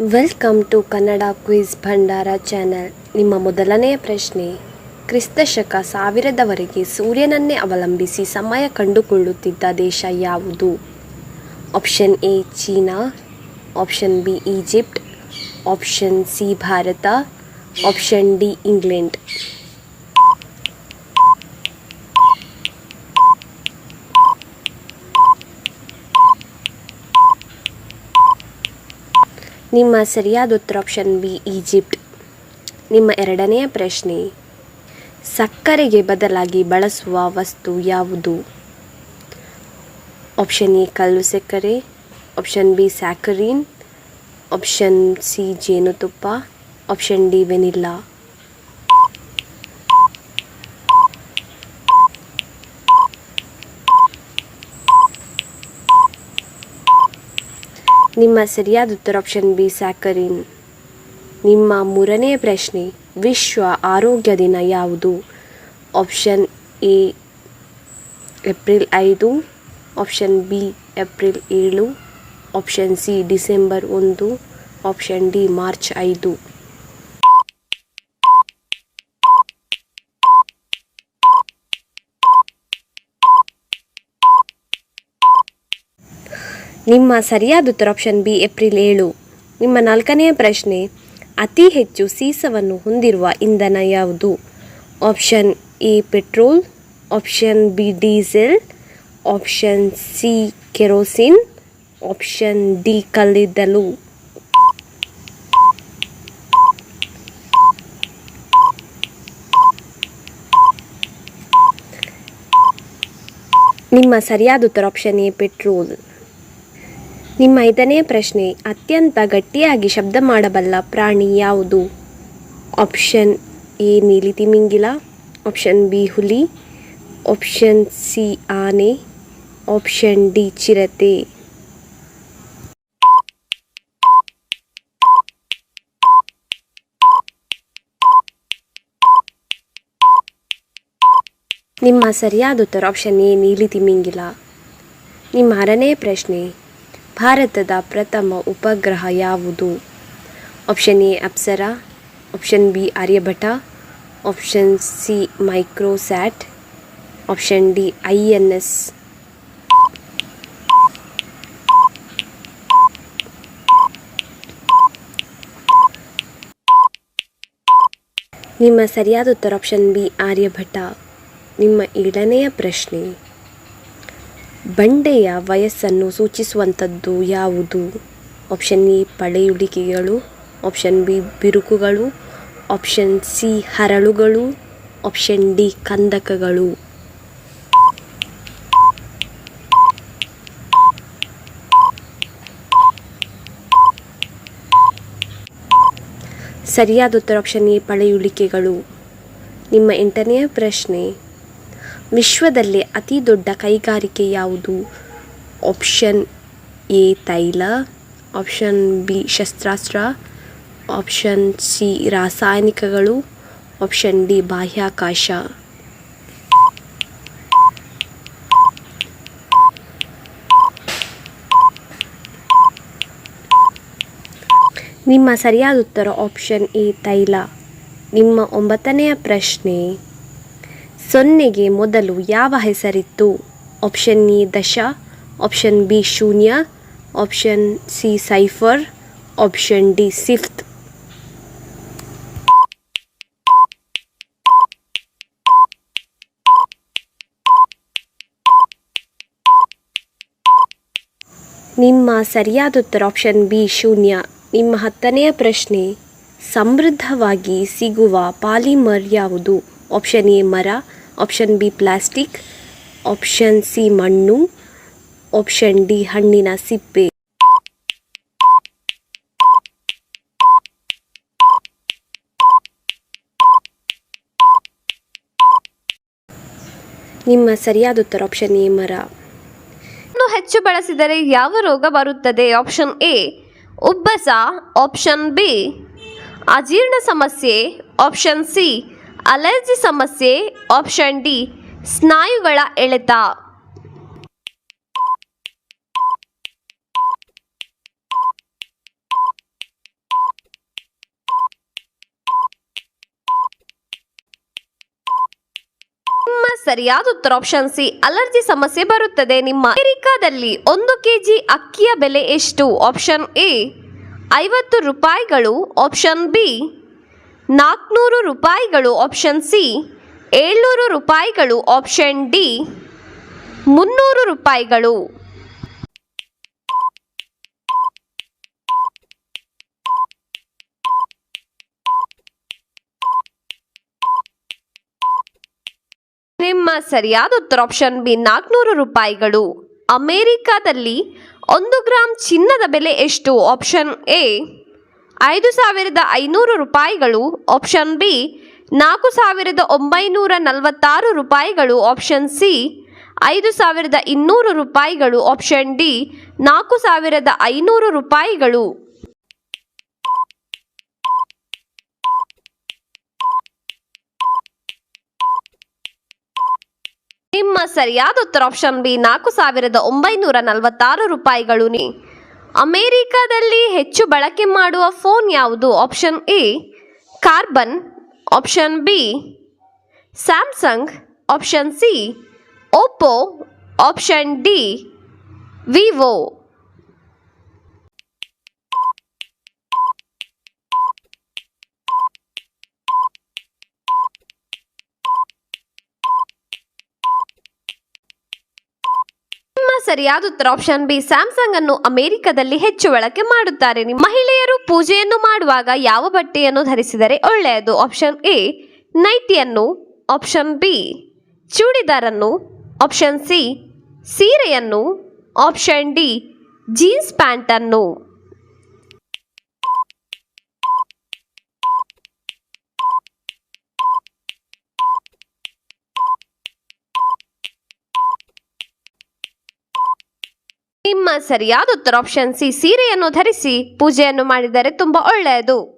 Welcome to Kannada quiz Bhandara channel ನಿಮ್ಮ ಮೊದಲನೆಯ ಪ್ರಶ್ನೆ, ಕ್ರಿಸ್ತಶಕ ಸಾವಿರದವರೆಗೆ ಸೂರ್ಯನನ್ನೇ ಅವಲಂಬಿಸಿ ಸಮಯ ಕಂಡುಕೊಳ್ಳುತ್ತಿದ್ದ ದೇಶ ಯಾವುದು? Option A China. Option B Egypt. Option C Bharat. Option D England. ನಿಮ್ಮ ಸರಿಯಾದ ಉತ್ತರ ಆಪ್ಷನ್ ಬಿ ಈಜಿಪ್ಟ್. ನಿಮ್ಮ ಎರಡನೆಯ ಪ್ರಶ್ನೆ, ಸಕ್ಕರೆಗೆ ಬದಲಾಗಿ ಬಳಸುವ ವಸ್ತು ಯಾವುದು? ಆಪ್ಷನ್ ಎ, ಕಲ್ಲು ಸಕ್ಕರೆ. Option B, saccharine. Option C, ಜೇನುತುಪ್ಪ. Option D, vanilla. ನಿಮ್ಮ ಸರಿಯಾದ ಉತ್ತರ ಆಪ್ಷನ್ ಬಿ ಸ್ಯಾಕರಿನ್ ನಿಮ್ಮ ಮೂರನೇ ಪ್ರಶ್ನೆ, ವಿಶ್ವ ಆರೋಗ್ಯ ದಿನ ಯಾವುದು? ಆಪ್ಷನ್ ಎ ಏಪ್ರಿಲ್ ಐದು. ಆಪ್ಷನ್ ಬಿ ಏಪ್ರಿಲ್ ಏಳು. ಆಪ್ಷನ್ ಸಿ ಡಿಸೆಂಬರ್ ಒಂದು. ಆಪ್ಷನ್ ಡಿ ಮಾರ್ಚ್ ಐದು. ನಿಮ್ಮ ಸರಿಯಾದ ಉತ್ತರ ಆಪ್ಷನ್ ಬಿ ಏಪ್ರಿಲ್ ಏಳು. ನಿಮ್ಮ ನಾಲ್ಕನೆಯ ಪ್ರಶ್ನೆ, ಅತಿ ಹೆಚ್ಚು ಸೀಸವನ್ನು ಹೊಂದಿರುವ ಇಂಧನ ಯಾವುದು? Option A petrol option B diesel option C kerosene option D ಕಲ್ಲಿದ್ದಲು. ನಿಮ್ಮ ಸರಿಯಾದ ಉತ್ತರ ಆಪ್ಷನ್ ಎ ಪೆಟ್ರೋಲ್ ನಿಮ್ಮ ಐದನೇ ಪ್ರಶ್ನೆ, ಅತ್ಯಂತ ಗಟ್ಟಿಯಾಗಿ ಶಬ್ದ ಮಾಡಬಲ್ಲ ಪ್ರಾಣಿ ಯಾವುದು? ಆಪ್ಷನ್ ಎ, ನೀಲಿ ತಿಮಿಂಗಿಲ, ಆಪ್ಷನ್ ಬಿ, ಹುಲಿ, ಆಪ್ಷನ್ ಸಿ, ಆನೆ, ಆಪ್ಷನ್ ಡಿ, ಚಿರತೆ. ನಿಮ್ಮ ಸರಿಯಾದ ಉತ್ತರ ಆಪ್ಷನ್ ಎ, ನೀಲಿ ತಿಮಿಂಗಿಲ. ನಿಮ್ಮ ಆರನೇ ಪ್ರಶ್ನೆ ಭಾರತದ ಪ್ರಥಮ ಉಪಗ್ರಹ ಯಾವುದು? Option A Apsara option B Aryabhata option C Microsat option D I N S ನಿಮ್ಮ ಸರಿಯಾದ ಉತ್ತರ ಆಪ್ಷನ್ ಬಿ ಆರ್ಯಭಟ ನಿಮ್ಮ ಏಳನೆಯ ಪ್ರಶ್ನೆ. ಬಂಡೆಯ ವಯಸ್ಸನ್ನು ಸೂಚಿಸುವಂಥದ್ದು ಯಾವುದು? ಆಪ್ಷನ್ ಎ, ಪಳೆಯುಳಿಕೆಗಳು. ಆಪ್ಷನ್ ಬಿ, ಬಿರುಕುಗಳು. ಆಪ್ಷನ್ ಸಿ, ಹರಳುಗಳು. ಆಪ್ಷನ್ ಡಿ, ಕಂದಕಗಳು. ಸರಿಯಾದ ಉತ್ತರ ಆಪ್ಷನ್ ಎ, ಪಳೆಯುಳಿಕೆಗಳು. ನಿಮ್ಮ ಎಂಟನೆಯ ಪ್ರಶ್ನೆ. ವಿಶ್ವದಲ್ಲೇ ಅತಿ ದೊಡ್ಡ ಕೈಗಾರಿಕೆ ಯಾವುದು? ಆಪ್ಷನ್ ಎ, ತೈಲ, ಆಪ್ಷನ್ ಬಿ, ಶಸ್ತ್ರಾಸ್ತ್ರ, ಆಪ್ಷನ್ ಸಿ, ರಾಸಾಯನಿಕಗಳು, ಆಪ್ಷನ್ ಡಿ, ಬಾಹ್ಯಾಕಾಶ. ನಿಮ್ಮ ಸರಿಯಾದ ಉತ್ತರ ಆಪ್ಷನ್ ಎ, ತೈಲ. ನಿಮ್ಮ ಒಂಬತ್ತನೆಯ ಪ್ರಶ್ನೆ. ಸೊನ್ನೆಗೆ ಮೊದಲು ಯಾವ ಹೆಸರಿತ್ತು? ಆಪ್ಷನ್ ಎ ದಶ ಆಪ್ಷನ್ ಬಿ ಶೂನ್ಯ option C cipher option D ಸಿಫ್ತ್ ನಿಮ್ಮ ಸರಿಯಾದ ಉತ್ತರ ಆಪ್ಷನ್ ಬಿ ಶೂನ್ಯ. ನಿಮ್ಮ ಹತ್ತನೆಯ ಪ್ರಶ್ನೆ, ಸಮೃದ್ಧವಾಗಿ ಸಿಗುವ ಪಾಲಿಮರ್ ಯಾವುದು? ಆಪ್ಷನ್ ಎ ಮರ option B plastic option C ಮಣ್ಣು. ಆಪ್ಷನ್ ಡಿ ಹಣ್ಣಿನ ಸಿಪ್ಪೆ. ನಿಮ್ಮ ಸರಿಯಾದ ಉತ್ತರ ಆಪ್ಷನ್ ಎ ಮರ. ಇನ್ನು ಹೆಚ್ಚು ಬಳಸಿದರೆ ಯಾವ ರೋಗ ಬರುತ್ತದೆ? ಆಪ್ಷನ್ ಎ ಉಬ್ಬಸ. ಆಪ್ಷನ್ ಬಿ ಅಜೀರ್ಣ ಸಮಸ್ಯೆ. ಆಪ್ಷನ್ ಸಿ ಅಲರ್ಜಿ ಸಮಸ್ಯೆ ಆಪ್ಷನ್ ಡಿ, ಸ್ನಾಯುಗಳ ಎಳೆತ. ಸರಿಯಾದ ಉತ್ತರ ಆಪ್ಷನ್ ಸಿ, ಅಲರ್ಜಿ ಸಮಸ್ಯೆ ಬರುತ್ತದೆ. ನಿಮ್ಮ ಅಮೆರಿಕಾದಲ್ಲಿ ಒಂದು ಕೆಜಿ ಅಕ್ಕಿಯ ಬೆಲೆ ಎಷ್ಟು? ಆಪ್ಷನ್ ಎ, ಐವತ್ತು ರೂಪಾಯಿಗಳು. ಆಪ್ಷನ್ ಬಿ ನಾಲ್ಕುನೂರು ರೂಪಾಯಿಗಳು ಆಪ್ಷನ್ ಸಿ ಏಳ್ನೂರು ರೂಪಾಯಿಗಳು ಆಪ್ಷನ್ ಡಿ ಮುನ್ನೂರು ರೂಪಾಯಿಗಳು. ನಿಮ್ಮ ಸರಿಯಾದ ಉತ್ತರ ಆಪ್ಷನ್ ಬಿ ನಾಲ್ಕುನೂರು ರೂಪಾಯಿಗಳು. ಅಮೆರಿಕಾದಲ್ಲಿ ಒಂದು ಗ್ರಾಂ ಚಿನ್ನದ ಬೆಲೆ ಎಷ್ಟು? ಆಪ್ಷನ್ ಎ ಐದು ಸಾವಿರದ ಐನೂರು ರೂಪಾಯಿಗಳು. ಆಪ್ಷನ್ ಬಿ ನಾಲ್ಕು ಸಾವಿರದ ಒಂಬೈನೂರ ನಲವತ್ತಾರು ರೂಪಾಯಿಗಳು. ಆಪ್ಷನ್ ಸಿ ಐದು ಸಾವಿರದ ಇನ್ನೂರು ರೂಪಾಯಿಗಳು. ಆಪ್ಷನ್ ಡಿ ನಾಲ್ಕು ಸಾವಿರದ ಐನೂರು ರೂಪಾಯಿಗಳು. ನಿಮ್ಮ ಸರಿಯಾದ ಉತ್ತರ ಆಪ್ಷನ್ ಬಿ ನಾಲ್ಕು ಸಾವಿರದ ಒಂಬೈನೂರ ನಲವತ್ತಾರು ರೂಪಾಯಿಗಳು. ನೀ ಅಮೆರಿಕಾದಲ್ಲಿ ಹೆಚ್ಚು ಬಳಕೆ ಮಾಡುವ ಫೋನ್ ಯಾವುದು? Option A, Karbonn, option B, Samsung, option C Oppo option D, Vivo ನಿಮ್ಮ ಸರಿಯಾದ ಉತ್ತರ ಆಪ್ಷನ್ ಬಿ ಸ್ಯಾಮ್ಸಂಗ್ ಅನ್ನು ಅಮೆರಿಕದಲ್ಲಿ ಹೆಚ್ಚು ಬಳಕೆ ಮಾಡುತ್ತಾರೆ. ಮಹಿಳೆಯರು ಪೂಜೆಯನ್ನು ಮಾಡುವಾಗ ಯಾವ ಬಟ್ಟೆಯನ್ನು ಧರಿಸಿದರೆ ಒಳ್ಳೆಯದು? ಆಪ್ಷನ್ ಎ ನೈಟಿಯನ್ನು. ಆಪ್ಷನ್ ಬಿ ಚೂಡಿದಾರನ್ನು. ಆಪ್ಷನ್ ಸಿ ಸೀರೆಯನ್ನು. ಆಪ್ಷನ್ ಡಿ ಜೀನ್ಸ್ ಪ್ಯಾಂಟನ್ನು. ನಿಮ್ಮ ಸರಿಯಾದ ಉತ್ತರ ಆಪ್ಷನ್ ಸಿ ಸೀರೆಯನ್ನು ಧರಿಸಿ ಪೂಜೆಯನ್ನು ಮಾಡಿದರೆ ತುಂಬಾ ಒಳ್ಳೆಯದು.